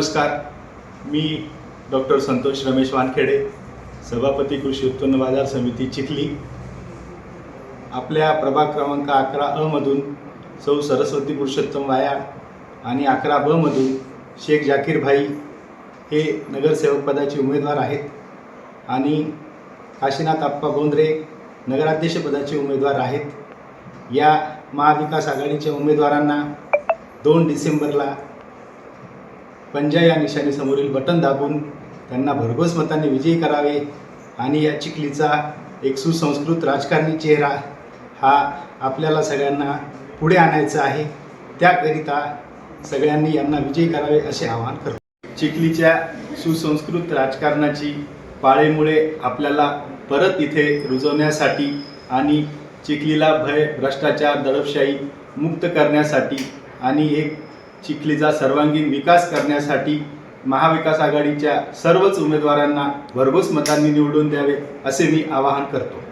नमस्कार. मी डॉक्टर संतोष रमेश वानखेडे सभापती कृषी उत्पन्न बाजार समिती चिखली. आपल्या प्रभाग क्रमांक अकरा अ मधून सौ सरस्वती पुरुषोत्तम वाया आणि अकरा ब मधून शेख जाकीर भाई हे नगरसेवक पदाचे उमेदवार आहेत. आणि काशीनाथ आप्पा गोंद्रे नगराध्यक्षपदाचे उमेदवार आहेत. या महाविकास आघाडीच्या उमेदवारांना दोन डिसेंबरला पंजा या निशाणीसमोरील बटन दाबून त्यांना भरघोस मताने विजयी करावे आणि या चिखलीचा एक सुसंस्कृत राजकारणी चेहरा हा आपल्याला सगळ्यांना पुढे आणायचा आहे. त्याकरिता सगळ्यांनी यांना विजयी करावे असे आवाहन करतो. चिखलीच्या सुसंस्कृत राजकारणाची पाळेमुळे आपल्याला परत इथे रुजवण्यासाठी आणि चिखलीला भय भ्रष्टाचार दडपशाही मुक्त करण्यासाठी आणि एक चिखलीचा सर्वांगीण विकास करण्यासाठी महाविकास आघाडीच्या सर्वच उमेदवारांना भरघोस मतांनी निवडून द्यावे असे मी आवाहन करतो.